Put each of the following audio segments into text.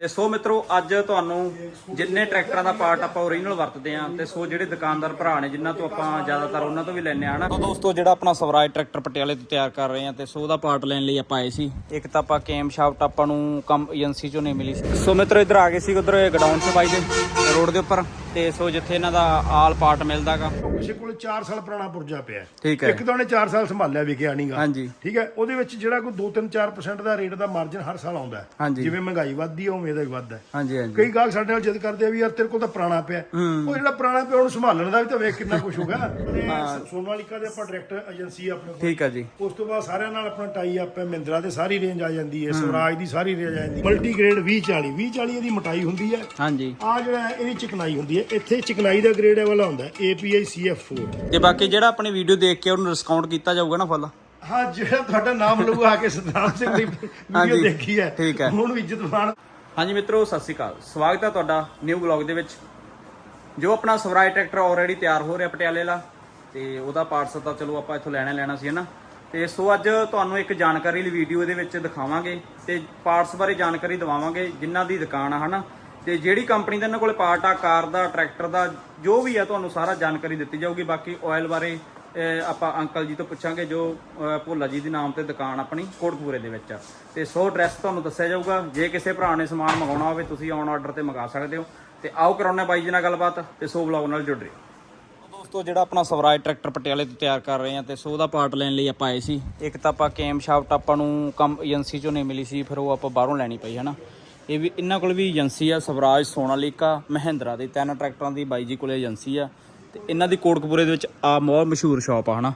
ਤੇ ਸੋ ਮਿੱਤਰੋ, ਅੱਜ ਤੁਹਾਨੂੰ ਜਿੰਨੇ ਟਰੈਕਟਰਾਂ ਦਾ ਪਾਰਟ ਆਪਾਂ ਓਰੀਜਨਲ ਵਰਤਦੇ ਆਂ ਤੇ ਸੋ ਜਿਹੜੇ ਦੁਕਾਨਦਾਰ ਭਰਾ ਨੇ ਜਿਨ੍ਹਾਂ ਤੋਂ ਆਪਾਂ ਜ਼ਿਆਦਾਤਰ ਉਹਨਾਂ ਤੋਂ ਵੀ ਲੈਣੇ ਆ ਹਨਾ? ਤਾਂ ਦੋਸਤੋ, ਜਿਹੜਾ ਆਪਣਾ ਸਵਰਾਜ ਟਰੈਕਟਰ ਪਟਿਆਲੇ ਤੋਂ ਤਿਆਰ ਕਰ ਰਹੇ ਆਂ ਤੇ ਸੋ ਉਹਦਾ ਪਾਰਟ ਲੈਣ ਲਈ ਆਪਾਂ ਆਏ ਸੀ। ਇੱਕ ਤਾਂ ਆਪਾਂ ਕੇਮ ਸ਼ਾਫਟ ਆਪਾਂ ਨੂੰ ਕੰਮ ਏਜੰਸੀ ਚੋਂ ਨਹੀਂ ਮਿਲੀ ਸੀ। ਸੋ ਮਿੱਤਰੋ, ਇੱਧਰ ਆ ਗਏ ਸੀ ਉਧਰ ਗਡਾਊਨ 'ਚ ਬਾਈ ਦੇ ਰੋਡ ਦੇ ਉੱਪਰ। ਤੇ ਸੋ ਜਿੱਥੇ ਇਹਨਾਂ ਦਾ ਆਲ ਪਾਰਟ ਮਿਲਦਾਗਾ। ਕਿਸੇ ਕੋਲ 4 ਸਾਲ ਪੁਰਾਣਾ ਪੁਰਜਾ ਪਿਆ। ਹੈ। ਠੀਕ ਹੈ। ਇੱਕ ਤਾਂ ਉਹਨੇ 4 ਸਾਲ ਸੰਭਾਲਿਆ ਵਿਕਿਆ ਨਹੀਂਗਾ ਹਾਂਜੀ। ਠੀਕ ਹੈ ਉਹਦੇ ਵਿੱਚ ਜਿਹੜਾ ਕੋਈ 2-3-4% ਦਾ ਰੇਟ ਦਾ ਮਾਰਜਨ ਹਰ ਸਾਲ ਆਉਂਦਾ ਹੈ। ਹਾਂਜੀ। ਜਿਵੇਂ ਮਹਿੰਗਾਈ ਵੱਧਦੀ ਹੈ ਉਵੇਂ ਦਾ ਵੀ ਵੱਧਦਾ ਹੈ। ਹਾਂਜੀ ਹਾਂਜੀ। ਕਈ ਗਾਹਕ ਸਾਡੇ ਨਾਲ ਜਿੱਦ ਕਰਦੇ ਆ ਵੀ ਯਾਰ ਤੇਰੇ ਕੋਲ ਤਾਂ ਪੁਰਾਣਾ ਪਿਆ। ਹੈ। ਉਹ ਜਿਹੜਾ ਪੁਰਾਣਾ ਪਿਆ ਉਹਨੂੰ ਸੰਭਾਲਣ ਦਾ ਵੀ ਤਾਂ ਵੇਖ ਕਿੰਨਾ ਕੁਝ ਹੋਗਾ ਸੋਨਾਲੀਕਾ ਦੇ ਆਪਾਂ ਡਾਇਰੈਕਟਰ ਏਜੰਸੀ ਆ ਆਪਣੇ ਕੋਲ। ਠੀਕ ਹੈ ਜੀ। ਉਸ ਤੋਂ ਬਾਅਦ ਸਾਰਿਆਂ ਨਾਲ ਆਪਣਾ ਟਾਈ ਅਪ ਹੈ ਮਹਿੰਦਰਾ ਤੇ ਸਾਰੀ ਰੇਂਜ ਆ ਜਾਂਦੀ ਹੈ ਸਵਰਾਜ ਦੀ ਸਾਰੀ ਰੇਂਜ ਆ ਜਾਂਦੀ ਹੈ। ਮਲਟੀ ਗ੍ਰੇਡ 2040 2040 ਇਹਦੀ ਮੋਟਾਈ ਹੁੰਦੀ ਹੈ। ਹਾਂਜੀ। ਆ ਜਿਹੜਾ ਹੈ, ਇਹਦੀ ਚਿਕਨਾਈ ਹੁੰਦੀ ਹੈ। ਇੱਥੇ ਚਿਕਨਾਈ ਦਾ ਗ੍ਰੇਡ ਵਾਲਾ ਹੁੰਦਾ ਹੈ API CF4 ਤੇ ਬਾਕੀ ਜਿਹੜਾ ਆਪਣੀ ਵੀਡੀਓ ਦੇਖ ਕੇ ਉਹਨੂੰ ਡਿਸਕਾਊਂਟ ਕੀਤਾ ਜਾਊਗਾ ਨਾ ਫੁੱਲ? ਹਾਂ ਜਿਹੜਾ ਤੁਹਾਡਾ ਨਾਮ ਲਊ ਆ ਕੇ ਸਤਨਾਮ ਸਿੰਘ ਦੀ ਹਾਂਜੀ, ਵੀਡੀਓ ਦੇਖੀ ਹੈ। ਠੀਕ ਹੈ। ਹੁਣ ਇੱਜ਼ਤ ਮਾਣ। ਹਾਂਜੀ ਮਿੱਤਰੋ ਸਤਿ ਸ਼੍ਰੀ ਅਕਾਲ। ਸਵਾਗਤ ਹੈ ਤੁਹਾਡਾ ਨਿਊ ਬਲੌਗ ਦੇ ਵਿੱਚ। ਜੋ ਆਪਣਾ ਸਵਰਾਜ ਟਰੈਕਟਰ ਆਲਰੇਡੀ ਤਿਆਰ ਹੋ ਰਿਹਾ ਪਟਿਆਲੇ ਵਾਲਾ ਤੇ ਉਹਦਾ ਪਾਰਟਸ ਤਾਂ ਚਲੋ ਆਪਾਂ ਇੱਥੋਂ ਲੈਣਾ ਹੀ ਲੈਣਾ ਸੀ ਹਨਾ ਤੇ ਸੋ ਅੱਜ ਤੁਹਾਨੂੰ ਇੱਕ ਜਾਣਕਾਰੀ ਲਈ ਵੀਡੀਓ ਦੇ ਵਿੱਚ ਦਿਖਾਵਾਂਗੇ ਤੇ ਪਾਰਟਸ ਬਾਰੇ ਜਾਣਕਾਰੀ ਦਵਾਵਾਂਗੇ ਜਿਨ੍ਹਾਂ ਦੀ ਦੁਕਾਨ ਆ ਹਨਾ ਤੇ ਜਿਹੜੀ ਕੰਪਨੀ ਦਾ ਇਹਨਾਂ ਕੋਲੇ ਪਾਰਟ ਆ, ਕਾਰ ਦਾ, ਟਰੈਕਟਰ ਦਾ, ਜੋ ਵੀ ਆ, ਤੁਹਾਨੂੰ ਸਾਰਾ ਜਾਣਕਾਰੀ ਦਿੱਤੀ ਜਾਊਗੀ। ਬਾਕੀ ਆਇਲ ਬਾਰੇ ਆਪਾਂ ਅੰਕਲ ਜੀ ਤੋਂ ਪੁੱਛਾਂਗੇ, ਜੋ, ਅਹ, ਭੋਲਾ ਜੀ ਦੇ ਨਾਮ ਤੇ ਦੁਕਾਨ ਆਪਣੀ ਕੋਟਪੂਰੇ ਦੇ ਵਿੱਚ ਆ। ਤੇ ਸੋ ਐਡਰੈਸ ਤੁਹਾਨੂੰ ਦੱਸਿਆ ਜਾਊਗਾ। ਜੇ ਕਿਸੇ ਭਰਾ ਨੇ ਸਮਾਨ ਮੰਗਾਉਣਾ ਹੋਵੇ, ਤੁਸੀਂ ਔਨ ਆਰਡਰ ਤੇ ਮੰਗਾ ਸਕਦੇ ਹੋ। ਤੇ ਆਓ ਕਰਾਉਣੇ ਬਾਈ ਜੀ ਨਾਲ ਗੱਲਬਾਤ, ਤੇ ਸੋ ਵਲੌਗ ਨਾਲ ਜੁੜ ਰਹੇ ਦੋਸਤੋ, ਜਿਹੜਾ ਆਪਣਾ ਸਵਰਾਜ ਟਰੈਕਟਰ ਪਟਿਆਲੇ ਤੋਂ ਤਿਆਰ ਕਰ ਰਹੇ ਆ, ਤੇ ਸੋ ਦਾ ਪਾਰਟ ਲੈਣ ਲਈ ਆਪਾਂ ਆਏ ਸੀ। ਇੱਕ ਤਾਂ ਆਪਾਂ ਕੇਮ ਸ਼ਾਫਟ ਆਪਾਂ ਨੂੰ ਕੰਮ ਏਜੰਸੀ ਚੋਂ ਨਹੀਂ ਮਿਲੀ ਸੀ, ਫਿਰ ਉਹ ਆਪਾਂ ਬਾਹਰੋਂ ਲੈਣੀ ਪਈ, ਹਨਾ? ਇਹ ਵੀ ਇਹਨਾਂ ਕੋਲ ਵੀ ਏਜੰਸੀ ਆ, ਸਵਰਾਜ ਸੋਨਾਲੀਕਾ, ਮਹਿੰਦਰਾ ਦੀ, ਤਿੰਨ ਟਰੈਕਟਰਾਂ ਦੀ ਬਾਈ ਜੀ ਕੋਲੇ ਏਜੰਸੀ ਆ। ਤੇ ਇਹਨਾਂ ਦੀ ਕੋਟਕਪੂਰੇ ਦੇ ਵਿੱਚ ਆ ਬਹੁਤ ਮਸ਼ਹੂਰ ਸ਼ਾਪ ਆ, ਹਨਾ?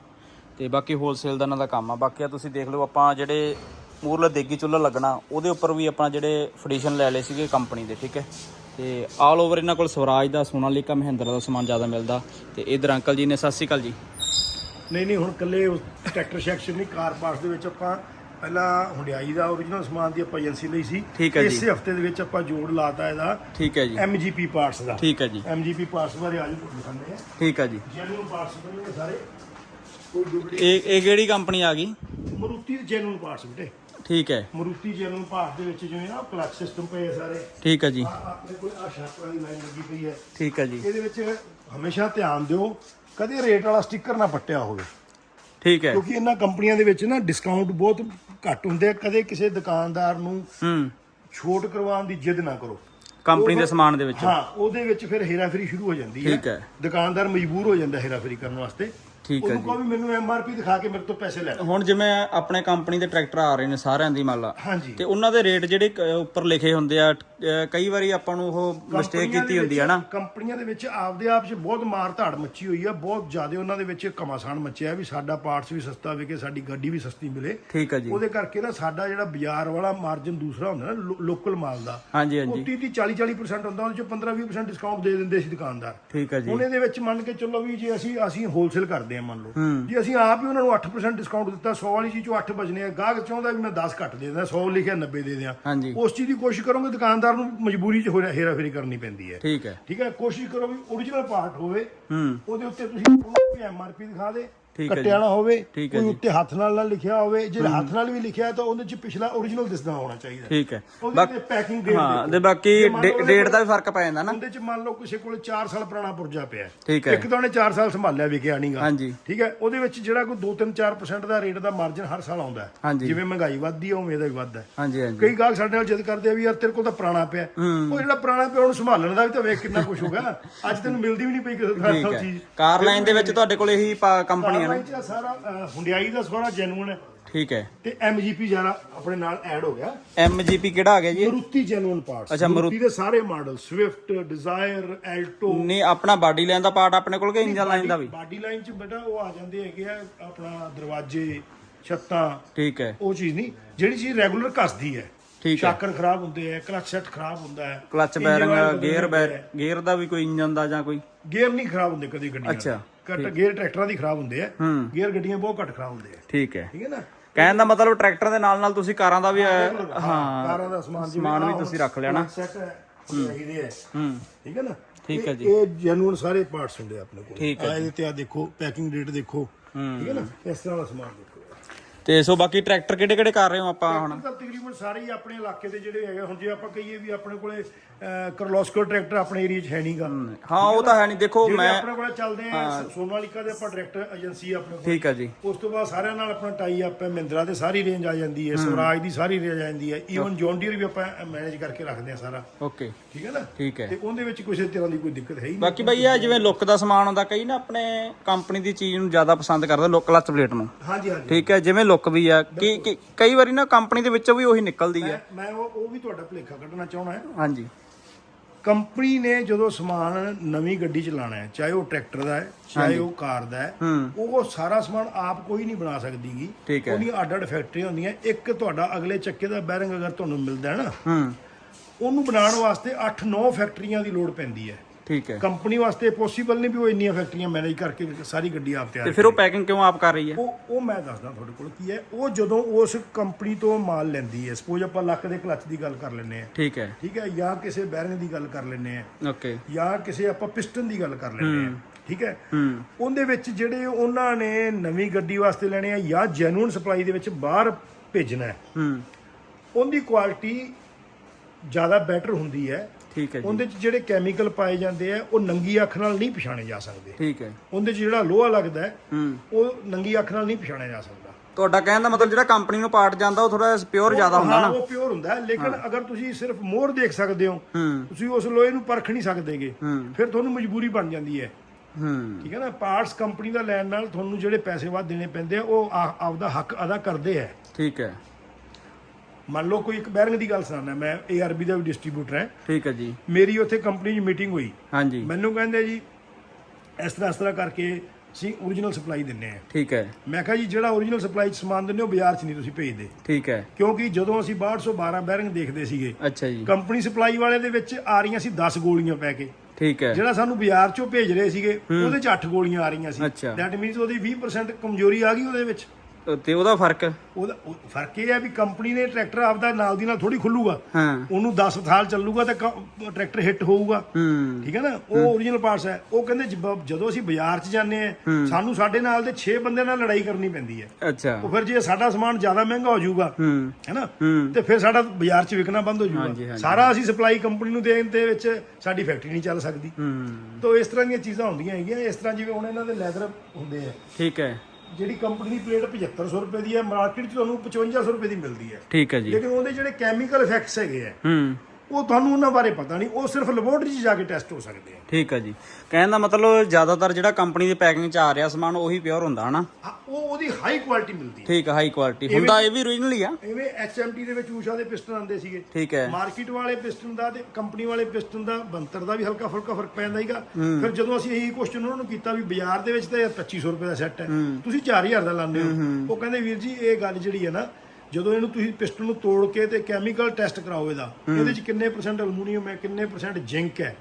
ਤੇ ਬਾਕੀ ਹੋਲਸੇਲ ਦਾ ਇਹਨਾਂ ਦਾ ਕੰਮ ਆ। ਬਾਕੀ ਆ ਤੁਸੀਂ ਦੇਖ ਲਓ, ਆਪਾਂ ਜਿਹੜੇ ਮੂਰਲਾ ਦੇਗੀ ਚੁੱਲ੍ਹਾ ਲੱਗਣਾ, ਉਹਦੇ ਉੱਪਰ ਵੀ ਆਪਾਂ ਜਿਹੜੇ ਫਡੀਸ਼ਨ ਲੈ ਲਏ ਸੀਗੇ ਕੰਪਨੀ ਦੇ, ਠੀਕ ਹੈ? ਤੇ ਆਲ ਓਵਰ ਇਹਨਾਂ ਕੋਲ ਸਵਰਾਜ ਦਾ, ਸੋਨਾਲੀਕਾ, ਮਹਿੰਦਰਾ ਦਾ ਸਮਾਨ ਜ਼ਿਆਦਾ ਮਿਲਦਾ। ਤੇ ਇਧਰ ਅੰਕਲ ਜੀ ਨੇ, ਸਤਿ ਸ਼੍ਰੀ ਅਕਾਲ ਜੀ। ਨਹੀਂ ਨਹੀਂ, ਹੁਣ ਕੱਲੇ ਟਰੈਕਟਰ ਸੈਕਸ਼ਨ ਨਹੀਂ ਕਾਰ ਪਾਰਟਸ ਦੇ ਵਿੱਚ ਆਪਾਂ ਪਹਿਲਾਂ ਹੁੰਡਿਆਈ ਦਾ origignal ਸਮਾਨ ਦੀ ਆਪਾਂ ਏਜੰਸੀ ਲਈ ਸੀ। ਠੀਕ ਹੈ ਜੀ। ਇਸੇ ਹਫ਼ਤੇ ਦੇ ਵਿੱਚ ਆਪਾਂ ਜੋੜ ਲਾਤਾ ਇਹਦਾ। ਠੀਕ ਹੈ ਜੀ। MGP ਪਾਰਟਸ ਦਾ। ਠੀਕ ਹੈ ਜੀ। MGP ਪਾਰਟਸ ਬਾਰੇ ਅੱਜ ਤੁਹਾਨੂੰ ਦਿਖਾਉਂਦੇ ਆ ਠੀਕ ਹੈ ਜੀ। ਜੈਨੂਨ ਪਾਰਟਸ ਬਣਨਗੇ ਸਾਰੇ। ਕੋਈ ਡੁਪਲੀਕੇਟ ਇਹ ਇਹ ਕਿਹੜੀ ਕੰਪਨੀ ਆ ਗਈ? ਮਰੂਤੀ ਦੇ ਜੈਨੂਨ ਪਾਰਟਸ ਬੇਟੇ। ਠੀਕ ਹੈ। ਮਰੂਤੀ ਜੈਨੂਨ ਪਾਰਟ ਦੇ ਵਿੱਚ ਜਿਵੇਂ ਨਾ ਕਲਚ ਸਿਸਟਮ ਪਏ ਆ ਸਾਰੇ। ਠੀਕ ਹੈ ਜੀ। ਆਹ ਆਪਣੇ ਕੋਲ ਆ ਸ਼ਾਪਰਾਂ ਦੀ ਲਾਈਨ ਲੱਗੀ ਪਈ ਹੈ। ਠੀਕ ਹੈ ਜੀ। ਇਹਦੇ ਵਿੱਚ ਹਮੇਸ਼ਾ ਧਿਆਨ ਦਿਓ ਕਦੇ ਰੇਟ ਵਾਲਾ ਸਟicker ਨਾ ਪੱਟਿਆ ਹੋਵੇ। ਠੀਕ ਹੈ। ਕਿਉਂਕਿ ਇਹਨਾਂ ਕੰਪਨੀਆਂ ਦੇ ਵਿੱਚ ਨਾ ਡਿਸਕਾਊਂਟ ਬਹੁਤ ਘੱਟ ਹੁੰਦੇ ਆ। ਕਦੇ ਕਿਸੇ ਦੁਕਾਨਦਾਰ ਨੂੰ ਹੂੰ। ਛੋਟ ਕਰਵਾਉਣ ਦੀ ਜਿੱਦ ਨਾ ਕਰੋ। ਕੰਪਨੀ ਦੇ ਸਮਾਨ ਦੇ ਵਿੱਚ। ਹਾਂ ਉਹਦੇ ਵਿੱਚ ਫਿਰ ਹੇਰਾਫੇਰੀ ਸ਼ੁਰੂ ਹੋ ਜਾਂਦੀ ਠੀਕ ਹੈ। ਦੁਕਾਨਦਾਰ ਮਜਬੂਰ ਹੋ ਜਾਂਦਾ ਹੇਰਾਫੇਰੀ ਕਰਨ ਵਾਸਤੇ। ਠੀਕ ਹੈ ਉਹਨੂੰ ਕਹੋ ਵੀ ਮੈਨੂੰ ਐਮਆਰਪੀ ਦਿਖਾ ਕੇ ਮੇਰੇ ਤੋਂ ਪੈਸੇ ਲੈ ਲਓ। ਹੁਣ ਜਿਵੇਂ ਆਪਣੇ ਕੰਪਨੀ ਦੇ ਟਰੈਕਟਰ ਆ ਰਹੇ ਨੇ ਸਾਰਿਆਂ ਦੀ ਮੰਨ ਲਾ। ਹਾਂਜੀ। ਤੇ ਉਹਨਾਂ ਦੇ ਰੇਟ ਜਿਹੜੇ ਕ- ਉੱਪਰ ਲਿਖੇ ਹੁੰਦੇ ਆ ਕਈ ਵਾਰੀ ਆਪਾਂ ਨੂੰ ਉਹ ਮਿਸਟੇਕ ਕੰਪਨੀਆਂ ਦੇ ਕੀਤੀ ਹੁੰਦੀ ਵਿੱਚ- ਨਾ। ਕੰਪਨੀਆਂ ਦੇ ਵਿੱਚ ਆਪਦੇ ਆਪ 'ਚ ਬਹੁਤ ਮਾਰ ਧਾੜ ਮੱਚੀ ਹੋਈ ਆ ਬਹੁਤ ਜ਼ਿਆਦਾ ਉਹਨਾਂ ਦੇ ਵਿੱਚ ਘਮਾਸਾਨ ਮੱਚਿਆ ਵੀ ਸਾਡਾ ਪਾਰਟਸ ਵੀ ਸਸਤਾ ਵਿਕੇ ਸਾਡੀ ਗੱਡੀ ਵੀ ਸਸਤੀ ਮਿਲੇ। ਠੀਕ ਹੈ ਜੀ। ਉਹਦੇ ਕਰਕੇ ਨਾ ਸਾਡਾ ਜਿਹੜਾ ਬਾਜ਼ਾਰ ਵਾਲਾ ਮਾਰਜਨ ਦੂਸਰਾ ਹੁੰਦਾ ਨਾ ਲੋਕਲ ਮਾਲ ਦਾ। ਹਾਂਜੀ ਉਹ ਹਾਂਜੀ। 30 30 40 40% ਹੁੰਦਾ ਉਹਦੇ ਚ 15 20% ਡਿਸਕਾਊਂਟ ਦੇ ਦਿੰਦੇ ਸੀ ਦੁਕਾਨਦਾਰ। ਠੀਕ ਹੈ ਜੀ। ਹੁਣ ਇਹਦੇ ਵਿੱਚ ਮੰਨ ਕੇ ਚੱਲੋ ਵੀ ਜੇ ਅਸੀਂ ਅਸੀਂ ਹੋਲਸੇਲ ਕਰਦੇ ਹਾਂ ਮੰਨ ਲਓ। ਜੇ ਅਸੀਂ ਆਪ ਹੀ ਉਹਨਾਂ ਨੂੰ 8% ਡਿਸਕਾਊਂਟ ਦਿੱਤਾ 100 ਵਾਲੀ ਚੀਜ਼ ਚੋਂ 8 ਬਚਨੇ ਆ। ਗਾਹਕ ਚਾਹੁੰਦਾ ਵੀ ਮੈਂ 10 ਘੱਟ ਦੇ ਦਿੰਦਾ 100 ਲਿਖਿਆ 90 ਦੇ ਦਿਆਂ। ਉਸ ਚੀਜ਼ ਦੀ ਕੋਸ਼ਿਸ਼ ਕਰੋਗੇ ਦੁਕਾਨਦਾਰ ਨੂੰ ਮਜਬੂਰੀ 'ਚ ਹੋਰਾ- ਹੇਰਾਫੇਰੀ ਕਰਨੀ ਪੈਂਦੀ ਹੈ। ਠੀਕ ਹੈ। ਠੀਕ ਹੈ? ਕੋਸ਼ਿਸ਼ ਕਰੋ ਵੀ origignal ਪਾਰਟ ਹੋਵੇ। ਉਹਦੇ ਉੱਤੇ ਤੁਸੀਂ ਕੋਈ ਐਮਆਰਪੀ ਦਿਖਾ ਦੇ। ਕੱਟਿਆ ਨਾ ਹੋਵੇ ਕੋਈ। ਉੱਤੇ ਹੱਥ ਨਾਲ ਨਾ ਲਿਖਿਆ ਹੋਵੇ ਜੇ ਹੱਥ ਨਾਲ ਵੀ ਲਿਖਿਆ ਤਾਂ ਉਹਦੇ 'ਚ ਪਿਛਲਾ origignal ਦਿਸਦਾ ਹੋਣਾ ਚਾਹੀਦਾ। ਠੀਕ ਹੈ। ਉਹਦੇ ਬਾਕੀ ਪੈਕਿੰਗ ਡੇਟ ਹਾਂ ਤੇ ਬਾਕੀ ਡੇਟ ਦਾ ਵੀ ਫ਼ਰਕ ਪੈ ਜਾਂਦਾ ਨਾ। ਉਹਦੇ ਚ ਮੰਨ ਲਓ ਕਿਸੇ ਕੋਲ 4 ਸਾਲ ਪੁਰਾਣਾ ਪੁਰਜਾ ਪਿਆ ਹੈ। ਠੀਕ ਹੈ। ਇੱਕ ਤਾਂ ਉਹਨੇ 4 ਸਾਲ ਸੰਭਾਲਿਆ ਵਿਕਿਆ ਨਹੀਂਗਾ ਹਾਂਜੀ। ਠੀਕ ਹੈ ਉਹਦੇ ਵਿੱਚ ਜਿਹੜਾ ਕੋਈ 2-3-4% ਦਾ ਰੇਟ ਦਾ ਮਾਰਜਨ ਹਰ ਸਾਲ ਆਉਂਦਾ। ਜਿਵੇਂ ਮਹਿੰਗਾਈ ਵੱਧਦੀ ਹੈ ਉਵੇਂ ਦਾ ਵੀ ਵੱਧਦਾ। ਹਾਂਜੀ ਹਾਂਜੀ। ਕਈ ਗਾਹਕ ਸਾਡੇ ਨਾਲ ਜਿੱਦ ਕਰਦੇ ਆ ਵੀ ਯਾਰ ਤੇਰੇ ਕੋਲ ਤਾਂ ਪੁਰਾਣਾ ਪਿਆ। ਉਹ ਜਿਹੜਾ ਪੁਰਾਣਾ ਪਿਆ ਉਹਨੂੰ ਸੰਭਾਲਣ ਦਾ ਵੀ ਤਾਂ ਵੇਖ ਕਿੰਨਾ ਕੁਝ ਹੋਗਾ ਅੱਜ ਤੈਨੂੰ ਮਿਲਦੀ ਵੀ ਨਹੀਂ ਪਈ ਕਿਸੇ ਠੀਕ ਹਰ ਹੈ। ਚੀਜ਼। ਕਾਰ ਲਾਈਨ ਦੇ ਵਿੱਚ ਤੁਹਾਡੇ ਕੋਲ ਇਹੀ ਪਾ- ਕੰਪਨੀਆਂ ਨੇ ਚ ਸਾਰਾ ਹੁੰਡਿਆਈ ਦਾ ਸਾਰਾ ਜੈਨੂਨ ਹੈ। ਠੀਕ ਹੈ। ਤੇ ਐਮਜੀਪੀ ਜ਼ਿਆਦਾ ਆਪਣੇ ਨਾਲ ਐਡ ਹੋ ਗਿਆ। MGP ਕਿਹੜਾ ਆ ਗਿਆ ਜੀ? ਇਹ? ਮਰੂਤੀ ਜੈਨੂਨ ਪਾਰਟਸ ਅੱਛਾ, ਮਰੂ- ਮਰੂਤੀ ਦੇ ਸਾਰੇ ਮਾਡਲ ਸਵਿਫਟ ਡਿਜ਼ਾਇਰ ਐਲਟੋ ਨਹੀਂ ਆਪਣਾ ਬਾਡੀ ਲਾਈਨ ਦਾ ਪਾਰਟ ਆਪਣੇ ਕੋਲ ਕਿ ਇੰਜਨ ਲਾਈਨ ਦਾ ਵੀ? ਬਾਡੀ ਲਾਈਨ ਚ ਬੇਟਾ ਉਹ ਆ ਜਾਂਦੇ ਹੈਗੇ ਆ ਆਪਣਾ ਦਰਵਾਜ਼ੇ ਛੱਤਾਂ। ਠੀਕ ਹੈ। ਉਹ ਚੀਜ਼ ਨਹੀਂ ਜਿਹੜੀ ਚੀਜ਼ ਰੈਗੂਲਰ ਘਸਦੀ ਹੈ। ਠੀਕ ਹੈ। ਸ਼ਾਕਰ ਖਰਾਬ ਹੁੰਦੇ ਆ ਕਲਚ ਸੈੱਟ ਖਰਾਬ ਹੁੰਦਾ ਹੈ। ਕਲਚ ਬੈਰਿੰਗ ਗੇਅਰ ਬੈਰ ਗੇਅਰ ਦਾ ਵੀ ਕੋਈ ਇੰਜਨ ਦਾ ਜਾਂ ਕੋਈ? ਗੇਅਰ ਨਹੀਂ ਖਰਾਬ ਹੁੰਦੇ ਕਦੀ ਗੱਡੀਆਂ ਦੇ। ਅੱਛਾ, ਘੱਟ ਗੇਅਰ ਟਰੈਕਟਰਾਂ ਦੀ ਖਰਾਬ ਹੁੰਦੇ ਆ। ਗੇਅਰ ਗੱਡੀਆਂ ਬਹੁਤ ਘੱਟ ਖਰਾਬ ਹੁੰਦੇ ਆ। ਠੀਕ ਹੈ। ਠੀਕ ਹੈ ਨਾ? ਕਹਿਣ ਦਾ ਮਤਲਬ ਟਰੈਕਟਰ ਦੇ ਨਾਲ ਨਾਲ ਤੁਸੀਂ ਕਾਰਾਂ ਦਾ ਵੀ ਹਾਂ ਕਾਰਾਂ ਦਾ ਸਮਾਨ ਸਮਾਨ ਵੀ ਤੁਸੀਂ ਰੱਖ ਲਿਆ ਨਾ। ਚਾਹੀਦੇ ਆ। ਠੀਕ ਹੈ ਨਾ? ਠੀਕ ਹੈ ਜੀ। ਇਹ ਜੈਨੂਨ ਸਾਰੇ ਪਾਰਟਸ ਹੁੰਦੇ ਆ ਆਪਣੇ ਕੋਲ। ਆਹ ਇਹਦੇ ਤੇ ਆ ਦੇਖੋ ਪੈਕਿੰਗ ਡੇਟ ਦੇਖੋ। ਠੀਕ ਹੈ ਨਾ? ਇਸ ਤਰ੍ਹਾਂ ਦਾ ਸਮਾਨ ਤੇ ਸੋ ਬਾਕੀ ਟਰੈਕਟਰ ਕਿਹੜੇ ਕਿਹੜੇ ਕਰ ਰਹੇ ਹੋ ਆਪਾਂ ਹੁਣ? ਤਾਂ ਤਕਰੀਬਨ ਸਾਰੇ ਹੀ ਆਪਣੇ ਇਲਾਕੇ ਦੇ ਜਿਹੜੇ ਹੈਗੇ ਹੁਣ ਜੇ ਆਪਾਂ ਕਹੀਏ ਵੀ ਆਪਣੇ ਕੋਲੇ ਕਰਲੋਸਕੋ ਟਰੈਕਟਰ ਆਪਣੇ ਏਰੀਆ 'ਚ ਹੈ ਨਹੀਂਗਾ ਹਾਂ ਉਹ ਤਾਂ ਹੈ ਨਹੀਂ ਦੇਖੋ ਜਿਹੜੇ ਮੈਂ ਆਪਣੇ ਕੋਲੇ ਚੱਲਦੇ ਆ ਸੋਨਾਲੀਕਾ ਦੇ ਆਪਾਂ ਡਾਇਰੈਕਟਰ ਏਜੰਸੀ ਆ ਆਪਣੇ ਕੋਲ। ਠੀਕ ਹੈ ਜੀ। ਉਸ ਤੋਂ ਬਾਅਦ ਸਾਰਿਆਂ ਨਾਲ ਆਪਣਾ ਟਾਈ ਅਪ ਹੈ ਮਹਿੰਦਰਾ ਤੇ ਸਾਰੀ ਰੇਂਜ ਆ ਜਾਂਦੀ ਹੈ ਸਵਰਾਜ ਦੀ ਸਾਰੀ ਰੇਂਜ ਆ ਜਾਂਦੀ ਹੈ। ਈਵਨ ਜੌਨ ਡੀਅਰ ਵੀ ਆਪਾਂ ਮੈਨੇਜ ਕਰਕੇ ਰੱਖਦੇ ਆ ਸਾਰਾ। ਓਕੇ। ਠੀਕ ਹੈ ਨਾ? ਠੀਕ ਹੈ। ਤੇ ਉਹਦੇ ਵਿੱਚ ਕਿਸੇ ਤਰ੍ਹਾਂ ਦੀ ਕੋਈ ਦਿੱਕਤ ਹੈ ਹੀ ਨਹੀਂ। ਬਾਕੀ ਬਈ ਇਹ ਜਿਵੇਂ ਲੁੱਕ ਦਾ ਸਮਾਨ ਹੁੰਦਾ ਕਈ ਨਾ ਆਪਣੇ ਕੰਪਨੀ ਦੀ ਚੀਜ਼ ਨੂੰ ਜ਼ਿਆਦਾ ਪਸੰਦ ਕਰਦੇ ਲੁੱਕ ਕਲਚ ਪਲੇਟ ਨੂੰ। ਹਾਂਜੀ ਹਾਂਜੀ। ਠੀਕ ਹੈ ਜਿਵੇਂ ਲੁੱਕ ਵੀ ਆ। ਕਿ ਕਿ- ਕਈ ਵਾਰੀ ਨਾ ਕੰਪਨੀ ਦੇ ਵਿੱਚੋਂ ਵੀ ਉਹੀ ਨਿਕਲਦੀ ਹੈ ਮੈਂ ਉਹ ਉਹ ਵੀ ਤੁਹਾਡਾ ਭੁਲੇਖਾ ਕੱਢਣਾ ਚਾਹਣਾ ਹੈ। ਹਾਂਜੀ। ਕੰਪਨੀ ਨੇ ਜਦੋਂ ਸਮਾਨ ਨਵੀਂ ਗੱਡੀ ਚ ਲਾਣਾ ਹੈ ਚਾਹੇ ਉਹ ਟਰੈਕਟਰ ਦਾ ਹੈ ਚਾਹੇ ਉਹ ਕਾਰ ਦਾ ਹੈ ਹੂੰ। ਉਹ ਸਾਰਾ ਸਮਾਨ ਆਪ ਕੋਈ ਨਹੀਂ ਬਣਾ ਸਕਦੀਗੀ। ਠੀਕ ਹੈ। ਉਹਦੀਆਂ ਅੱਡ ਅੱਡ ਫੈਕਟਰੀਆਂ ਹੁੰਦੀਆਂ। ਇੱਕ ਤੁਹਾਡਾ ਅਗਲੇ ਚੱਕੇ ਦਾ ਬੈਰਿੰਗ ਅਗਰ ਤੁਹਾਨੂੰ ਮਿਲਦਾ ਹੈ ਨਾ ਹੂੰ। ਉਹਨੂੰ ਬਣਾਉਣ ਵਾਸਤੇ 8-9 ਫੈਕਟਰੀਆਂ ਦੀ ਲੋੜ ਪੈਂਦੀ ਹੈ। ਠੀਕ ਹੈ। ਕੰਪਨੀ ਵਾਸਤੇ ਪੋਸੀਬਲ ਨਹੀਂ ਵੀ ਉਹ ਇੰਨੀਆਂ ਫੈਕਟਰੀਆਂ ਮੈਨੇਜ ਕਰਕੇ ਸਾਰੀ ਗੱਡੀ ਆਪ ਤਿਆਰ ਤੇ ਫਿਰ ਉਹ ਪੈਕਿੰਗ ਕਿਉਂ ਆਪ ਕਰ ਰਹੀ ਹੈ? ਉਹ ਉਹ ਮੈਂ ਦੱਸਦਾ ਤੁਹਾਡੇ ਕੋਲ ਕੀ ਹੈ। ਉਹ ਜਦੋਂ ਉਸ ਕੰਪਨੀ ਤੋਂ ਮਾਲ ਲੈਂਦੀ ਹੈ ਸਪੋਜ਼ ਆਪਾਂ ਲੱਖ ਦੇ ਕਲੱਚ ਦੀ ਗੱਲ ਕਰ ਲੈਂਦੇ ਆ ਠੀਕ ਹੈ। ਠੀਕ ਹੈ ਜਾਂ ਕਿਸੇ ਬੈਰਿੰਗ ਦੀ ਗੱਲ ਕਰ ਲੈਂਦੇ ਆ ਓਕੇ। ਜਾਂ ਕਿਸੇ ਆਪਾਂ ਪਿਸਟਨ ਦੀ ਗੱਲ ਕਰ ਲੈਂਦੇ ਆ ਠੀਕ ਹੈ। ਹੂੰ। ਉਹਦੇ ਵਿੱਚ ਜਿਹੜੇ ਉਹਨਾਂ ਨੇ ਨਵੀਂ ਗੱਡੀ ਵਾਸਤੇ ਲੈਣੇ ਆ ਜਾਂ ਜੈਨੂਇਨ ਸਪਲਾਈ ਦੇ ਵਿੱਚ ਬਾਹਰ ਭੇਜਣਾ ਹੈ ਹੂੰ। ਉਹਦੀ ਕੁਆਲਿਟੀ ਜ਼ਿਆਦਾ ਬੈਟਰ ਹੁੰਦੀ ਹੈ। ਠੀਕ ਹੈ ਜੀ। ਉਹਦੇ 'ਚ ਜਿਹੜੇ ਕੈਮੀਕਲ ਪਾਏ ਜਾਂਦੇ ਆ ਉਹ ਨੰਗੀ ਅੱਖ ਨਾਲ ਨਹੀਂ ਪਛਾਣੇ ਜਾ ਸਕਦੇ। ਠੀਕ ਹੈ। ਉਹਦੇ 'ਚ ਜਿਹੜਾ ਲੋਹਾ ਲੱਗਦਾ ਹੈ ਹੂੰ। ਉਹ ਨੰਗੀ ਅੱਖ ਨਾਲ ਨਹੀਂ ਪਛਾਣਿਆ ਜਾ ਸਕਦਾ। ਤੁਹਾਡਾ ਕਹਿਣ ਦਾ ਮਤਲਬ ਜਿਹੜਾ ਕੰਪਨੀ ਨੂੰ ਪਾਰਟ ਜਾਂਦਾ ਉਹ ਥੋੜਾ ਪਿਓਰ ਜ਼ਿਆਦਾ ਹੁੰਦਾ ਹਾਂ, ਨਾ। ਉਹ ਪਿਓਰ ਹੁੰਦਾ ਹੈ, ਲੇਕਿਨ ਅਗਰ ਤੁਸੀਂ ਸਿਰਫ ਮੋਹਰ ਦੇਖ ਸਕਦੇ ਹੋ ਹੂੰ। ਤੁਸੀਂ ਉਸ ਲੋਹੇ ਨੂੰ ਪਰਖ ਨਹੀਂ ਸਕਦੇਗੇ ਹੂੰ। ਫਿਰ ਤੁਹਾਨੂੰ ਮਜਬੂਰੀ ਬਣ ਜਾਂਦੀ ਹੈ। ਹੂੰ। ਠੀਕ ਹੈ ਨਾ ਪਾਰਟਸ ਕੰਪਨੀ ਦਾ ਲੈਣ ਨਾਲ ਤੁਹਾਨੂੰ ਜਿਹੜੇ ਪੈਸੇ ਵੱਧ ਦੇਣੇ ਪੈਂਦੇ ਆ ਉਹ ਆ- ਆਪਦਾ ਹੱਕ ਅਦਾ ਕਰਦੇ ਆ। ਠੀਕ ਹੈ। ਮੰਨ ਲਓ ਕੋਈ ਇੱਕ ਬੈਰਿੰਗ ਦੀ ਗੱਲ ਸੁਣਾਉਣਾ ਮੈਂ ਏਆਰਬੀ ਦਾ ਵੀ ਡਿਸਟ੍ਰੀਬਿਊਟਰ ਹੈ। ਠੀਕ ਹੈ ਜੀ। ਮੇਰੀ ਉੱਥੇ ਕੰਪਨੀ 'ਚ ਮੀਟਿੰਗ ਹੋਈ। ਹਾਂਜੀ। ਮੈਨੂੰ ਕਹਿੰਦੇ ਜੀ ਇਸ ਤਰ੍ਹਾਂ ਇਸ ਤਰ੍ਹਾਂ ਕਰਕੇ ਅਸੀਂ ਓਰੀਜਨਲ ਸਪਲਾਈ ਦਿੰਨੇ ਆ। ਠੀਕ ਹੈ। ਮੈਂ ਕਿਹਾ ਜੀ ਜਿਹੜਾ ਓਰੀਜਨਲ ਸਪਲਾਈ 'ਚ ਸਮਾਨ ਦਿੰਦੇ ਹੋ ਬਾਜ਼ਾਰ 'ਚ ਨਹੀਂ ਤੁਸੀਂ ਭੇਜਦੇ। ਠੀਕ ਹੈ। ਕਿਉਂਕਿ ਜਦੋਂ ਅਸੀਂ 6212 ਬੈਰਿੰਗ ਦੇਖਦੇ ਸੀਗੇ ਅੱਛਾ ਜੀ। ਕੰਪਨੀ ਸਪਲਾਈ ਵਾਲੇ ਦੇ ਵਿੱਚ ਆ ਰਹੀਆਂ ਸੀ 10 ਗੋਲੀਆਂ ਪੈ ਕੇ। ਠੀਕ ਹੈ। ਜਿਹੜਾ ਸਾਨੂੰ ਬਾਜ਼ਾਰ 'ਚੋਂ ਭੇਜ ਰਹੇ ਸੀਗੇ ਉਹਦੇ 'ਚ 8 ਗੋਲੀਆਂ ਆ ਰਹੀਆਂ ਸੀ। ਦੈਟ ਮੀਨਸ ਉਹਦੀ 20% ਕਮਜ਼ੋਰੀ ਆ ਗਈ ਉਹਦੇ ਵਿੱਚ। ਤੇ ਉਹਦਾ ਫ਼ਰਕ? ਉਹਦਾ ਉਹ ਫ਼ਰਕ ਇਹ ਹੈ ਵੀ ਕੰਪਨੀ ਨੇ ਟਰੈਕਟਰ ਆਪਦਾ ਨਾਲ ਦੀ ਨਾਲ ਥੋੜੀ ਖੁੱਲੂਗਾ। ਹਾਂ। ਉਹਨੂੰ 10 ਸਾਲ ਚੱਲੂਗਾ ਤੇ ਕ- ਟਰੈਕਟਰ ਹਿੱਟ ਹੋਊਗਾ। ਹੂੰ। ਠੀਕ ਹੈ ਨਾ? ਉਹ ਓਰੀਜਨਲ ਪਾਰਟਸ ਹੈ। ਉਹ ਕਹਿੰਦੇ ਜਬ- ਜਦੋਂ ਅਸੀਂ ਬਾਜ਼ਾਰ 'ਚ ਜਾਂਦੇ ਆ ਸਾਨੂੰ ਸਾਡੇ ਨਾਲ ਦੇ 6 ਬੰਦਿਆਂ ਨਾਲ ਲੜਾਈ ਕਰਨੀ ਪੈਂਦੀ ਹੈ। ਅੱਛਾ। ਉਹ ਫਿਰ ਜੇ ਸਾਡਾ ਸਮਾਨ ਜ਼ਿਆਦਾ ਮਹਿੰਗਾ ਹੋ ਜਾਊਗਾ ਹੂੰ। ਹੂੰ ਤੇ ਫਿਰ ਸਾਡਾ ਬਾਜ਼ਾਰ 'ਚ ਵਿਕਣਾ ਬੰਦ ਹੋ ਹਾਂਜੀ, ਜਾਊਗਾ। ਹਾਂਜੀ। ਸਾਰਾ ਅਸੀਂ ਸਪਲਾਈ ਕੰਪਨੀ ਨੂੰ ਦੇਣ ਦੇ ਵਿੱਚ ਸਾਡੀ ਫੈਕਟਰੀ ਨਹੀਂ ਚੱਲ ਸਕਦੀ। ਹੂੰ। ਤੋ ਇਸ ਤਰ੍ਹਾਂ ਦੀਆਂ ਚੀਜ਼ਾਂ ਹੁੰਦੀਆਂ ਹੈਗੀਆਂ। ਇਸ ਤਰ੍ਹਾਂ ਜਿਵੇਂ ਹੁਣ ਇਹਨਾਂ ਦੇ ਲੈਦਰ ਹੁੰਦੇ ਆ। ਠੀਕ ਹੈ। ਜਿਹੜੀ ਕੰਪਨੀ ਦੀ ਪਲੇਟ 7500 ਰੁਪਏ ਦੀ ਹੈ ਮਾਰਕੀਟ 'ਚ ਤੁਹਾਨੂੰ 5500 ਰੁਪਏ ਦੀ ਮਿਲਦੀ ਹੈ। ਠੀਕ ਹੈ ਜੀ। ਲੇਕਿਨ ਉਹਦੇ ਜਿਹੜੇ ਕੈਮੀਕਲ ਇਫੈਕਟਸ ਹੈਗੇ ਆ ਹੂੰ। ਉਹ ਤੁਹਾਨੂੰ ਉਹਨਾਂ ਬਾਰੇ ਪਤਾ ਨਹੀਂ ਉਹ ਸਿਰਫ ਲੈਬੋਰਟਰੀ 'ਚ ਜਾ ਕੇ ਟੈਸਟ ਹੋ ਸਕਦੇ ਆ। ਠੀਕ ਹੈ ਜੀ। ਕਹਿਣ ਦਾ ਮਤਲਬ ਜ਼ਿਆਦਾਤਰ ਜਿਹੜਾ ਕੰਪਨੀ ਦੀ ਪੈਕਿੰਗ ਚ ਆ ਰਿਹਾ ਸਮਾਨ ਉਹੀ ਪਿਓਰ ਹੁੰਦਾ ਹਨਾ? ਹਾਂ, ਉਹ ਉਹਦੀ ਹਾਈ ਕੁਆਲਿਟੀ ਮਿਲਦੀ ਹੈ ਠੀਕ ਹੈ ਹਾਈ ਕੁਆਲਿਟੀ ਹੁੰਦਾ ਇਹ ਵੀ ਹੀ ਆ? ਐਵੇਂ ਐਚਐਮਟੀ ਦੇ ਵਿੱਚ ਊਸ਼ਾ ਦੇ ਪਿਸਟਨ ਆਉਂਦੇ ਸੀਗੇ। ਠੀਕ ਹੈ। ਮਾਰਕੀਟ ਵਾਲੇ ਪਿਸਟਨ ਦਾ ਤੇ ਕੰਪਨੀ ਵਾਲੇ ਪਿਸਟਨ ਦਾ ਬੰਤਰ ਦਾ ਵੀ ਹਲਕਾ ਫੁਲਕਾ ਫ਼ਰਕ ਪੈਂਦਾ ਹੀਗਾ ਫਿਰ ਜਦੋਂ ਅਸੀਂ ਇਹੀ ਕੁਐਸਚਨ ਉਹਨਾਂ ਨੂੰ ਕੀਤਾ ਵੀ ਬਾਜ਼ਾਰ ਦੇ ਵਿੱਚ ਤਾਂ ਯਾਰ 2500 ਰੁਪਏ ਦਾ ਸੈੱਟ ਹੈ। ਤੁਸੀਂ 4000 ਦਾ ਲਾਉਂਦੇ ਹੋ। ਉਹ ਕਹਿੰਦੇ ਵੀਰ ਜੀ ਇਹ ਗੱਲ ਜਿਹੜੀ ਹੈ ਨਾ ਜਦੋਂ ਇਹਨੂੰ ਤੁਸੀਂ ਪਿਸਟਨ ਨੂੰ ਤੋੜ ਕੇ ਤੇ ਕੈਮੀਕਲ ਟੈਸਟ ਕਰਾਓ ਇਹਦਾ ਇਹਦੇ ਚ ਕਿੰਨੇ ਪਰਸੈਂਟ ਅਲਮੂਨੀਅਮ ਹੈ ਕਿੰਨੇ ਪਰਸੈਂਟ ਜ਼ਿੰਕ ਹੈ?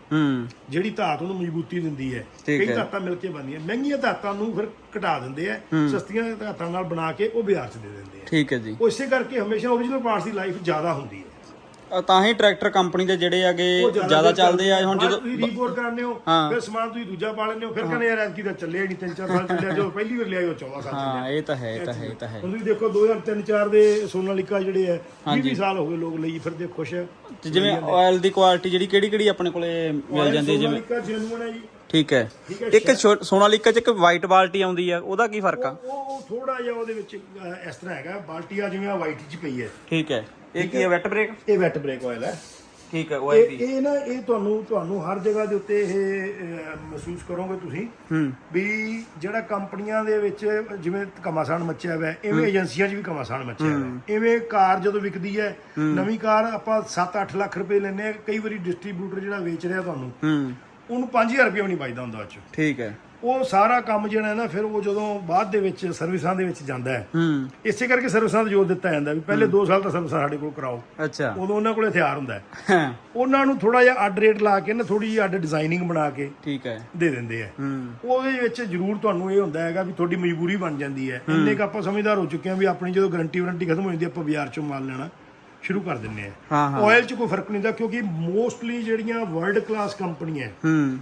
ਜਿਹੜੀ ਧਾਤ ਉਹਨੂੰ ਮਜ਼ਬੂਤੀ ਦਿੰਦੀ ਹੈ। ਕਈ। ਧਾਤਾਂ ਮਿਲ ਕੇ ਬਣਦੀਆਂ ਮਹਿੰਗੀਆਂ ਧਾਤਾਂ ਨੂੰ ਫਿਰ ਘਟਾ ਦਿੰਦੇ ਆ ਸਸਤੀਆਂ ਧਾਤਾਂ ਨਾਲ ਬਣਾ ਕੇ ਉਹ ਬਾਜ਼ਾਰ 'ਚ ਦੇ ਦਿੰਦੇ ਆ। ਠੀਕ ਹੈ ਜੀ। ਉਹ ਇਸੇ ਕਰਕੇ ਹਮੇਸ਼ਾ ਓਰੀਜਨਲ ਪਾਰਟਸ ਦੀ ਲਾਈਫ ਜ਼ਿਆਦਾ ਹੁੰਦੀ ਹੈ। ਤਾਂ ਹੀ ਟਰੈਕਟਰ ਕੰਪਨੀ ਦੇ ਜਿਹੜੇ ਹੈਗੇ ਉਹ ਜ਼ਿਆਦਾ ਚੱਲਦੇ ਆ ਹੁਣ ਜਦੋਂ ਤੁਸੀਂ ਰੀਬੋਰ ਕਰਨੇ ਹੋ ਹਾਂ। ਫਿਰ ਸਮਾਨ ਤੁਸੀਂ ਦੂਜਾ ਪਾ ਲੈਂਦੇ ਹੋ ਫਿਰ ਕਹਿੰਦੇ ਯਾਰ ਐਤਕੀ ਤਾਂ ਚੱਲਿਆ ਨਹੀਂ ਤਿੰਨ ਚਾਰ ਸਾਲ ਚੱਲਿਆ ਜੋ ਪਹਿਲੀ ਵਾਰ ਲਿਆਇਓ 14 ਸਾਲ ਚੱਲਿਆ। ਹਾਂ ਇਹ ਤਾਂ ਹੈ ਇਹ ਤਾਂ ਹੈ ਇਹ ਤਾਂ ਹੈ। ਹੁਣ ਤੁਸੀਂ ਦੇਖੋ 2003 4 ਦੇ ਸੋਨਾਲੀਕਾ ਜਿਹੜੇ ਹੈ 20 20 ਸਾਲ ਹੋ ਗਏ ਲੋਕ ਲਈ ਫਿਰਦੇ ਖੁਸ਼ ਹੈ ਤੇ ਜਿਵੇਂ ਆਇਲ ਦੀ ਕੁਆਲਿਟੀ ਜਿਹੜੀ ਕਿਹੜੀ ਕਿਹੜੀ ਆਪਣੇ ਕੋਲੇ ਮਿਲ ਜਾਂਦੀ ਹੈ ਜਿਵੇਂ ਸੋਨਾਲੀਕਾ ਜੈਨੂਨ ਹੈ ਜੀ। ਠੀਕ ਹੈ। ਇੱਕ ਛੋ- ਸੋਨਾਲੀਕਾ ਚ ਇੱਕ ਵਾਈਟ ਬਾਲਟੀ ਆਉਂਦੀ ਆ ਉਹਦਾ ਕੀ ਫ਼ਰਕ ਆ? ਉਹ ਉਹ ਥੋੜਾ ਜਿਹਾ ਉਹਦੇ ਵਿੱਚ ਅਹ, ਇਸ ਤਰ੍ਹਾਂ ਹੈਗਾ ਬਾਲਟੀਆ ਜਿਵੇਂ ਆ ਵਾਈਟ ਚ ਪਈ ਹੈ। ਠੀਕ ਹੈ। ਇਹ ਕੀ ਹੈ ਵੈਟ ਬ੍ਰੇਕ ਇਹ ਵੈਟ ਬ੍ਰੇਕ ਆਇਲ ਹੈ। ਠੀਕ ਹੈ ਇਹ ਓਐਲਪੀ ਇਹ ਨਾ ਇਹ ਤੁਹਾਨੂੰ ਤੁਹਾਨੂੰ ਹਰ ਜਗ੍ਹਾ ਦੇ ਉੱਤੇ ਇਹ ਅਹ, ਮਹਿਸੂਸ ਕਰੋਗੇ ਤੁਸੀਂ ਹੂੰ। ਵੀ ਜਿਹੜਾ ਕੰਪਨੀਆਂ ਦੇ ਵਿੱਚ ਜਿਵੇਂ ਘਮਾਸਾਨ ਮੱਚਿਆ ਹੋਇਆ ਹੈ, ਇਵੇਂ ਏਜੰਸੀਆਂ 'ਚ ਵੀ ਘਮਾਸਾਨ ਮੱਚਿਆ ਹੋਇਆ। ਹੈ। ਇਵੇਂ ਕਾਰ ਜਦੋਂ ਵਿਕਦੀ ਹੈ ਨਵੀਂ ਕਾਰ ਆਪਾਂ 7-8 ਲੱਖ ਰੁਪਏ ਲੈਂਦੇ ਆ ਕਈ ਵਾਰੀ ਡਿਸਟ੍ਰੀਬਿਊਟਰ ਜਿਹੜਾ ਵੇਚ ਰਿਹਾ ਤੁਹਾਨੂੰ ਹੂੰ। ਉਹਨੂੰ 5000 ਰੁਪਏ ਵੀ ਨਹੀਂ ਬਚਦਾ ਹੁੰਦਾ 'ਚ। ਠੀਕ ਹੈ। ਉਹ ਸਾਰਾ ਕੰਮ ਜਿਹੜਾ ਹੈ ਨਾ ਫਿਰ ਉਹ ਜਦੋਂ ਬਾਅਦ ਦੇ ਵਿੱਚ ਸਰਵਿਸਾਂ ਦੇ ਵਿੱਚ ਜਾਂਦਾ ਹੈ। ਹੂੰ। ਇਸੇ ਕਰਕੇ ਸਰਵਿਸਾਂ 'ਤੇ ਜ਼ੋਰ ਦਿੱਤਾ ਜਾਂਦਾ ਵੀ ਪਹਿਲੇ 2 ਸਾਲ ਤਾਂ ਸਰਵਿਸਾਂ ਸਾਡੇ ਕੋਲ ਕਰਾਓ। ਅੱਛਾ। ਉਦੋਂ ਉਹਨਾਂ ਕੋਲ ਹਥਿਆਰ ਹੁੰਦਾ ਹੈ। ਹਾਂ, ਉਹਨਾਂ ਨੂੰ ਥੋੜਾ ਜਿਹਾ ਅੱਡ ਰੇਟ ਲਾ ਕੇ ਨਾ ਥੋੜੀ ਜਿਹੀ ਅੱਡ ਡਿਜ਼ਾਈਨਿੰਗ ਬਣਾ ਕੇ ਠੀਕ ਹੈ। ਦੇ ਦਿੰਦੇ ਆ ਹੂੰ। ਉਹਦੇ ਵਿੱਚ ਜ਼ਰੂਰ ਤੁਹਾਨੂੰ ਇਹ ਹੁੰਦਾ ਹੈਗਾ ਵੀ ਤੁਹਾਡੀ ਮਜਬੂਰੀ ਬਣ ਜਾਂਦੀ ਹੈ। ਇੰਨੇ ਕ ਆਪਾਂ ਸਮਝਦਾਰ ਹੋ ਚੁੱਕੇ ਹਾਂ ਵੀ ਆਪਣੀ ਜਦੋਂ ਗਾਰੰਟੀ ਵਾਰੰਟੀ ਖਤਮ ਹੋ ਜਾਂਦੀ ਆਪਾਂ ਬਾਜ਼ਾਰ ਚੋਂ ਮਾਲ ਲੈਣਾ ਸ਼ੁਰੂ ਕਰ ਦਿੰਨੇ ਆ ਆਇਲ 'ਚ ਕੋਈ ਫ਼ਰਕ ਨਹੀਂ ਹੁੰਦਾ ਕਿਉਂਕਿ ਮੋਸਟਲੀ ਜਿਹੜੀਆਂ ਵਰਲਡ ਕਲਾਸ ਕੰਪਨੀਆਂ ਹੂੰ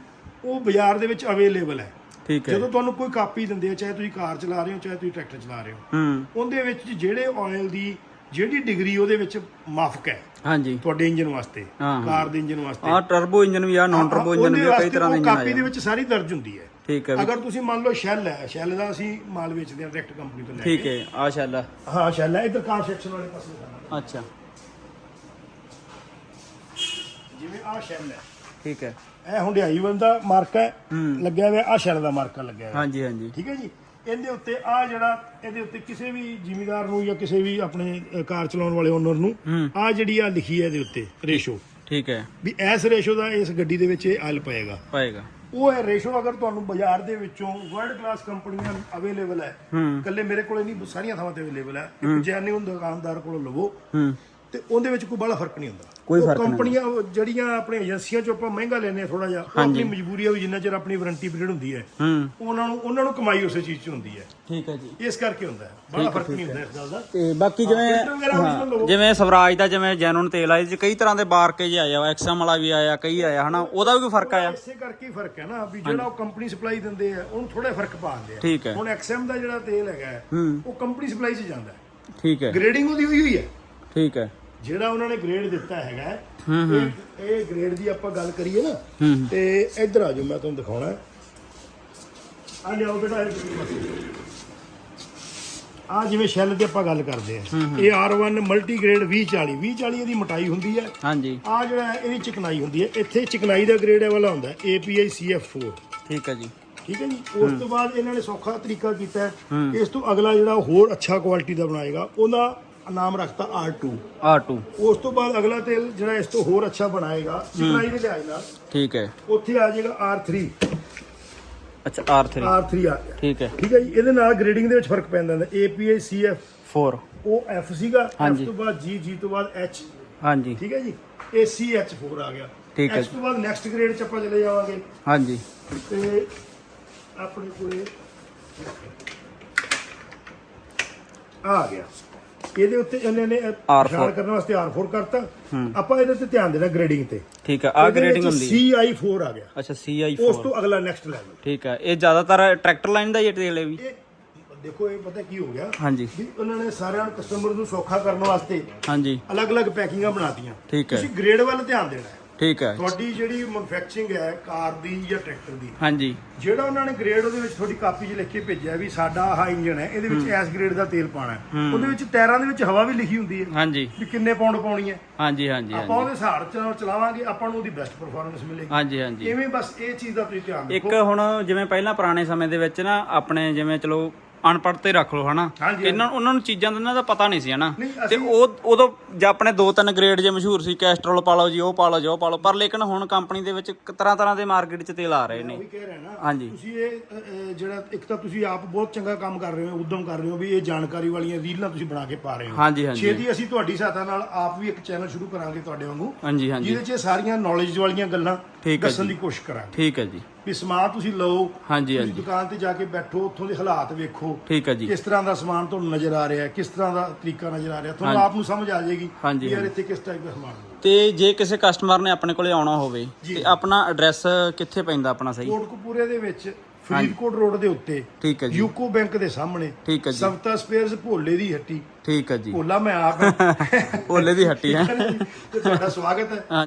ਉਹ ਬਾਜ਼ਾਰ ਦੇ ਵਿੱਚ ਅਵੇਲੇਬਲ ਹੈ। ਠੀਕ ਹੈ। ਜਦੋਂ ਤੁਹਾਨੂੰ ਕੋਈ ਕਾਪੀ ਦਿੰਦੇ ਆ ਚਾਹੇ ਤੁਸੀਂ ਕਾਰ ਚਲਾ ਰਹੇ ਹੋ ਚਾਹੇ ਤੁਸੀਂ ਟਰੈਕਟਰ ਚਲਾ ਰਹੇ ਹੋ ਹੂੰ। ਉਹਦੇ ਵਿੱਚ ਜਿਹੜੇ ਆਇਲ ਦੀ ਜਿਹੜੀ ਡਿਗਰੀ ਉਹਦੇ ਵਿੱਚ ਮਾਫਕ ਹੈ ਹਾਂਜੀ। ਤੁਹਾਡੇ ਇੰਜਨ ਵਾਸਤੇ। ਕਾਰ ਦੇ ਇੰਜਨ ਵਾਸਤੇ। ਆ ਟਰਬੋ ਇੰਜਨ ਵੀ ਆ ਨਾਨ ਟਰਬੋ ਇੰਜਨ ਵੀ ਆ ਕਈ ਤਰ੍ਹਾਂ ਦੇ ਇੰਜਨ ਆ ਕਾਪੀ ਦੇ ਵਿੱਚ ਸਾਰੀ ਦਰਜ ਹੁੰਦੀ ਹੈ। ਠੀਕ ਹੈ ਅਗਰ ਤੁਸੀਂ ਮੰਨ ਲਓ ਸ਼ੈਲ ਹੈ ਸ਼ੈਲ ਦਾ ਅਸੀਂ ਮਾਲ ਵੇਚਦੇ ਹਾਂ ਡਾਇਰੈਕਟ ਕੰਪਨੀ ਤੋਂ ਲੈ ਠੀਕ ਕੇ। ਹੈ ਆ ਸ਼ੈਲ ਆ। ਹਾਂ ਸ਼ੈਲ ਹੈ ਇਧਰ ਕਾਰ ਸੈਕਸ਼ਨ ਵਾਲੇ ਪਾਸੇ ਜਾਣਾ ਅੱਛਾ। ਜਿਵੇਂ ਆਹ ਸ਼ੈਲ ਹੈ। ਠੀਕ ਹੈ। ਇਹ ਹੁੰਡਿਆਈ ਬੰਦਾ ਮਾਰਕਾ ਹੈ ਲੱਗਿਆ ਹੋਇਆ ਆਹ ਸ਼ੈਲ ਦਾ ਮਾਰਕਾ ਲੱਗਿਆ ਹੋਇਆ। ਹਾਂਜੀ ਹਾਂਜੀ। ਠੀਕ ਹੈ ਜੀ? ਇਹਦੇ ਉੱਤੇ ਆ ਜਿਹੜਾ ਇਹਦੇ ਉੱਤੇ ਕਿਸੇ ਵੀ ਜ਼ਿਮੀਦਾਰ ਨੂੰ ਜਾਂ ਕਿਸੇ ਵੀ ਆਪਣੇ ਅ, ਕਾਰ ਚਲਾਉਣ ਵਾਲੇ ਓਨਰ ਨੂੰ ਆ ਜਿਹੜੀ ਆ ਲਿਖੀ ਹੈ ਇਹਦੇ ਉੱਤੇ ਰੇਸ਼ੋ। ਠੀਕ ਹੈ। ਵੀ ਇਸ ਰੇਸ਼ੋ ਦਾ ਇਸ ਗੱਡੀ ਦੇ ਵਿੱਚ ਇਹ ਆਇਲ ਪਏਗਾ। ਪਾਏਗਾ। ਉਹ ਹੈ ਰੇਸ਼ੋ ਅਗਰ ਤੁਹਾਨੂੰ ਬਾਜ਼ਾਰ ਦੇ ਵਿੱਚੋਂ ਵਰਲਡ ਕਲਾਸ ਕੰਪਨੀਆਂ ਅਵੇਲੇਬਲ ਹੈ ਇਕੱਲੇ ਮੇਰੇ ਕੋਲੇ ਨਹੀਂ ਸਾਰੀਆਂ ਥਾਵਾਂ ਤੇ ਅਵੇਲੇਬਲ ਹੈ। ਇੱਕ ਜੈਨੂਇਨ ਦੁਕਾਨਦਾਰ ਕੋਲੋਂ ਲਵੋ। ਹੂੰ। ਤੇ ਉਹਦੇ ਵਿੱਚ ਕੋਈ ਬੜਾ ਫ਼ਰਕ ਨਹੀਂ ਹੁੰਦਾ। ਕੋਈ ਫ਼ਰਕ ਨਹੀਂ ਕੰਪਨੀਆਂ ਜਿਹੜੀਆਂ ਆਪਣੇ ਏਜੰਸੀਆਂ ਚੋਂ ਆਪਾਂ ਮਹਿੰਗਾ ਲੈਨੇ ਆ ਥੋੜਾ ਜਿਹਾ ਉਹ ਆਪਣੀ ਮਜਬੂਰੀ ਹੈ ਵੀ ਜਿੰਨਾ ਚਿਰ ਆਪਣੀ ਵਾਰੰਟੀ ਪੀਰੀਅਡ ਹੁੰਦੀ ਹੈ। ਹੂੰ। ਉਹਨਾਂ ਨੂੰ ਉਹਨਾਂ ਨੂੰ ਕਮਾਈ ਉਸੇ ਚੀਜ਼ 'ਚ ਹੁੰਦੀ ਹੈ। ਠੀਕ ਹੈ ਜੀ। ਇਸ ਕਰਕੇ ਹੁੰਦਾ ਹੈ। ਬੜਾ ਫ਼ਰਕ ਨਹੀਂ ਹੁੰਦਾ ਇਸ ਗੱਲ ਦਾ। ਤੇ ਬਾਕੀ ਜਿਵੇਂ। ਜਿਵੇਂ ਸਵਰਾਜ ਦਾ ਜਿਵੇਂ ਜੈਨੂਨ ਤੇਲ ਆ ਇਹ 'ਚ ਕਈ ਤਰ੍ਹਾਂ ਦੇ ਬਾਰਕੇਜ ਆਇਆ ਵਾ ਐਕਸਐਮ ਵਾਲਾ ਵੀ ਆਇਆ ਕਈ ਆਇਆ ਹਨਾ? ਉਹਦਾ ਵੀ ਕੋਈ ਫ਼ਰਕ ਆਇਆ? ਇਸੇ ਕਰਕੇ ਹੀ ਫ਼ਰਕ ਹੈ ਨਾ ਵੀ ਜਿਹੜਾ ਉਹ ਕੰਪਨੀ ਸਪਲਾਈ ਦਿੰਦੇ ਆ ਉਹਨੂੰ ਥੋੜਾ ਫ਼ਰਕ ਪਾ ਦਿੰਦੇ ਆ। ਠੀਕ ਹੈ। ਹੁਣ ਐਕਸਐਮ ਦਾ ਜਿਹੜਾ ਤੇਲ ਹੈਗਾ ਉਹ ਕੰਪਨੀ ਸਪਲਾਈ 'ਚ ਜਾਂਦਾ ਠੀਕ ਹੈ। ਗ੍ਰੇਡਿੰਗ ਉਹਦੀ ਹੋਈ ਹੋਈ ਹੈ। ਠੀਕ ਹੈ। ਜਿਹੜਾ ਉਹਨਾਂ ਨੇ ਗ੍ਰੇਡ ਦਿੱਤਾ ਹੈਗਾ ਇਹ ਇਹ ਗ੍ਰੇਡ ਦੀ ਆਪਾਂ ਗੱਲ ਕਰੀਏ ਨਾ ਤੇ ਇੱਧਰ ਆ ਜਾਓ ਮੈਂ ਤੁਹਾਨੂੰ ਦਿਖਾਉਣਾ। ਆ ਲਿਆਓ ਬੇਟਾ ਆ ਜਿਵੇਂ ਸ਼ੈਲ ਦੀ ਆਪਾਂ ਗੱਲ ਕਰਦੇ ਆ। ਇਹ R1 ਮਲਟੀ ਗ੍ਰੇਡ 2040 2040 ਇਹਦੀ ਮੋਟਾਈ ਹੁੰਦੀ ਹੈ ਹਾਂਜੀ। ਆ ਜਿਹੜਾ ਇਹਦੀ ਚਿਕਨਾਈ ਹੁੰਦੀ ਹੈ ਇੱਥੇ ਚਿਕਨਾਈ ਦਾ ਗ੍ਰੇਡ ਵਾਲਾ ਹੁੰਦਾ API CF4 ਠੀਕ ਹੈ ਜੀ। ਠੀਕ ਹੈ ਜੀ? ਉਸ ਤੋਂ ਬਾਅਦ ਇਹਨਾਂ ਨੇ ਸੌਖਾ ਤਰੀਕਾ ਕੀਤਾ। ਇਸ ਤੋਂ ਅਗਲਾ ਜਿਹੜਾ ਹੋਰ ਅੱਛਾ ਕੁਆਲਿਟੀ ਦਾ ਬਣਾਏਗਾ ਉਹਦਾ ਨਾਮ ਰੱਖਤਾ R2 R2 ਉਸ ਤੋਂ ਬਾਅਦ ਅਗਲਾ ਤੇਲ ਜਿਹੜਾ ਇਸ ਤੋਂ ਹੋਰ ਅੱਛਾ ਬਣਾਏਗਾ ਚਿਕਨਾਈ ਦੇ ਲਿਹਾਜ਼ ਨਾਲ ਠੀਕ ਹੈ। ਉੱਥੇ ਆ ਜਾਏਗਾ R3 ਅੱਛਾ R3 R3 ਆ ਗਿਆ। ਠੀਕ ਹੈ। ਠੀਕ ਹੈ ਜੀ ਇਹਦੇ ਨਾਲ ਗ੍ਰੇਡਿੰਗ ਦੇ ਵਿੱਚ ਫ਼ਰਕ ਪੈਂਦਾ ਹੈ API CF 4 ਉਹ F ਸੀਗਾ F ਹਾਂਜੀ। ਤੋਂ ਬਾਅਦ G G ਤੋਂ ਬਾਅਦ H ਹਾਂਜੀ। ਠੀਕ ਹੈ ਜੀ ਇਹ CH4 ਆ ਗਿਆ। ਠੀਕ ਹੈ H ਤੋਂ ਬਾਅਦ ਨੈਕਸਟ ਗ੍ਰੇਡ ਚ ਆਪਾਂ ਚਲੇ ਜਾਵਾਂਗੇ। ਹਾਂਜੀ। ਤੇ ਆਪਣੇ ਕੋਲੇ ਆ ਗਿਆ। ਇਹਦੇ ਉੱਤੇ ਇਹਨਾਂ ਨੇ R4 ਪਛਾਣ ਕਰਨ ਵਾਸਤੇ R4 ਕਰਤਾ। ਆਪਾਂ ਇਹਦੇ ਤੇ ਧਿਆਨ ਦੇਣਾ ਗ੍ਰੇਡਿੰਗ ਤੇ। ਠੀਕ ਹੈ ਆ ਗ੍ਰੇਡਿੰਗ ਹੁੰਦੀ ਹੈ। CI4 ਆ ਗਿਆ। ਅੱਛਾ ਉਸ CI4 ਤੋਂ ਅਗਲਾ ਨੈਕਸਟ ਲੈਵਲ ਠੀਕ ਹੈ ਇਹ ਜ਼ਿਆਦਾਤਰ ਟਰੈਕਟਰ ਲਾਈਨ ਦਾ ਹੀ ਹੈ ਤੇਲ ਇਹ ਵੀ? ਦੇਖੋ ਇਹ ਪਤਾ ਕੀ ਹੋ ਗਿਆ? ਹਾਂਜੀ। ਵੀ ਉਹਨਾਂ ਨੇ ਸਾਰਿਆਂ ਨੂੰ ਕਸਟਮਰ ਨੂੰ ਸੌਖਾ ਕਰਨ ਵਾਸਤੇ ਹਾਂਜੀ। ਅਲੱਗ-ਅਲੱਗ ਪੈਕਿੰਗਾਂ ਬਣਾਤੀਆਂ। ਠੀਕ ਹੈ। ਤੁਸੀਂ ਗ੍ਰੇਡ ਵੱਲ ਧਿਆਨ ਦੇਣਾ ਹੈ। ਠੀਕ ਹੈ। ਤੁਹਾਡੀ ਜਿਹੜੀ ਮੈਨੂਫੈਕਚਰਿੰਗ ਹੈ ਕਾਰ ਦੀ ਜਾਂ ਟਰੈਕਟਰ ਦੀ ਹਾਂਜੀ। ਜਿਹੜਾ ਉਹਨਾਂ ਨੇ ਗ੍ਰੇਡ ਉਹਦੇ ਵਿੱਚ ਤੁਹਾਡੀ ਕਾਪੀ 'ਚ ਲਿਖ ਕੇ ਭੇਜਿਆ ਵੀ ਸਾਡਾ ਆਹ ਇੰਜਨ ਹੈ ਇਹਦੇ ਵਿੱਚ ਇਸ ਗ੍ਰੇਡ ਦਾ ਤੇਲ ਪਾਣਾ ਹੈ। ਉਹਦੇ ਵਿੱਚ ਟਾਇਰਾਂ ਦੇ ਵਿੱਚ ਹਵਾ ਵੀ ਲਿਖੀ ਹੁੰਦੀ ਹੈ ਹਾਂਜੀ। ਵੀ ਕਿੰਨੇ ਪਾਉਂਡ ਪਾਉਣੀ ਹੈ। ਹਾਂਜੀ ਹਾਂਜੀ ਆਪਾਂ ਉਹਦੇ ਹਿਸਾਬ ਚ ਚਲਾਵਾਂਗੇ ਆਪਾਂ ਨੂੰ ਉਹਦੀ ਬੈਸਟ ਪਰਫਾਰਮੈਂਸ ਮਿਲੇਗੀ। ਹਾਂਜੀ ਹਾਂਜੀ। ਇਵੇਂ ਬਸ ਇਹ ਚੀਜ਼ ਦਾ ਤੁਸੀਂ ਧਿਆਨ ਇੱਕ ਰੱਖੋ। ਹੁਣ ਜਿਵੇਂ ਪਹਿਲਾਂ ਪੁਰਾਣੇ ਸਮੇਂ ਦੇ ਵਿੱਚ ਨਾ ਆਪਣੇ ਜਿਵੇਂ ਚਲੋ ਅਨਪੜ੍ਹ ਤੇ ਰੱਖ ਲਓ ਹਨਾ? ਹਾਂਜੀ, ਇਹਨਾਂ ਉਹਨਾਂ ਨੂੰ ਚੀਜ਼ਾਂ ਦਾ ਇਹਨਾਂ ਦਾ ਪਤਾ ਨਹੀਂ ਸੀ ਹਨਾ? ਨਹੀਂ, ਤੇ ਅਸੀਂ- ਉਹ ਉਦੋਂ ਜਾਂ ਆਪਣੇ ਦੋ ਤਿੰਨ ਗ੍ਰੇਡ ਜੇ ਮਸ਼ਹੂਰ ਸੀ ਕੈਸਟਰੋਲ ਪਾ ਲਓ ਜੀ ਉਹ ਪਾ ਲਓ ਜੀ ਉਹ ਪਾ ਲਓ। ਪਰ ਲੇਕਿਨ ਹੁਣ ਕੰਪਨੀ ਦੇ ਵਿੱਚ ਤਰ੍ਹਾਂ ਤਰ੍ਹਾਂ ਦੇ ਮਾਰਕੀਟ 'ਚ ਤੇਲ ਆ ਰਹੇ ਨੇ। ਉਹੀ ਕਹਿ ਰਿਹਾ ਨਾ ਹਾਂਜੀ। ਤੁਸੀਂ ਇਹ ਅ, ਅ, ਜਿਹੜਾ ਇੱਕ ਤਾਂ ਤੁਸੀਂ ਆਪ ਬਹੁਤ ਚੰਗਾ ਕੰਮ ਕਰ ਰਹੇ ਹੋ ਉਦਮ ਕਰ ਰਹੇ ਹੋ ਵੀ ਇਹ ਜਾਣਕਾਰੀ ਵਾਲੀਆਂ ਰੀਲਾਂ ਤੁਸੀਂ ਬਣਾ ਕੇ ਪਾ ਰਹੇ ਹੋ। ਹਾਂਜੀ ਹਾਂਜੀ। ਛੇਤੀ ਅਸੀਂ ਤੁਹਾਡੀ ਸਹਾਇਤਾ ਨਾਲ ਆਪ ਵੀ ਇੱਕ ਚੈਨਲ ਸ਼ੁਰੂ ਕਰਾਂਗੇ ਤੁਹਾਡੇ ਵਾਂਗੂ ਹਾਂਜੀ ਹਾਂਜੀ। ਜਿਹਦੇ 'ਚ ਇਹ ਸਾਰੀਆਂ ਨੌਲੇਜ ਵਾਲੀਆਂ ਗੱਲਾਂ ਠੀਕ ਹੈ ਦੱਸਣ ਜੀ। ਦੀ ਕੋਸ਼ਿਸ਼ ਕਰਾਂਗੇ। ਠੀਕ ਹੈ ਜੀ। ਵੀ ਸਮਾਨ ਤੁਸੀਂ ਲਓ ਹਾਂਜੀ ਤੁਸੀਂ ਹਾਂਜੀ। ਦੁਕਾਨ ਤੇ ਜਾ ਕੇ ਬੈਠੋ ਉੱਥੋਂ ਦੇ ਹਾਲਾਤ ਵੇਖੋ ਠੀਕ ਹੈ ਜੀ। ਕਿਸ ਤਰ੍ਹਾਂ ਦਾ ਸਮਾਨ ਤੁਹਾਨੂੰ ਨਜ਼ਰ ਆ ਰਿਹਾ ਹੈ ਕਿਸ ਤਰ੍ਹਾਂ ਦਾ ਤਰੀਕਾ ਨਜ਼ਰ ਆ ਰਿਹਾ ਤੁਹਾਨੂੰ ਹਾਂਜੀ। ਆਪ ਨੂੰ ਸਮਝ ਆ ਜਾਏਗੀ ਹਾਂਜੀ, ਵੀ ਯਾਰ। ਇੱਥੇ ਕਿਸ ਟਾਈਪ ਦਾ ਸਮਾਨ ਹੈ ਤੇ ਜੇ ਕਿਸੇ ਕਸਟਮਰ ਨੇ ਆਪਣੇ ਕੋਲੇ ਆਉਣਾ ਹੋਵੇ ਜੀ। ਤੇ ਆਪਣਾ ਐਡਰੈਸ ਕਿੱਥੇ ਪੈਂਦਾ ਆਪਣਾ ਸਹੀ? ਕੋਟਕਪੂਰੇ ਦੇ ਵਿੱਚ ਫਰੀਦਕੋਟ ਰੋਡ ਦੇ ਉੱਤੇ ਠੀਕ ਹੈ ਜੀ। ਯੂਕੋ ਬੈਂਕ ਦੇ ਸਾਹਮਣੇ ਠੀਕ ਹੈ ਜੀ। ਸਵਤਾ ਸਪੇਅਰਸ ਭੋਲੇ ਦੀ ਹੱਟੀ। ਠੀਕ ਹੈ ਜੀ। ਭੋਲਾ ਮੈਂ ਆਪ। ਹਾਂ ਭੋਲੇ ਦੀ ਹੱਟੀ ਹੈ। ਤੇ ਤੁਹਾਡਾ ਸਵਾਗਤ ਹੈ। ਹਾਂ।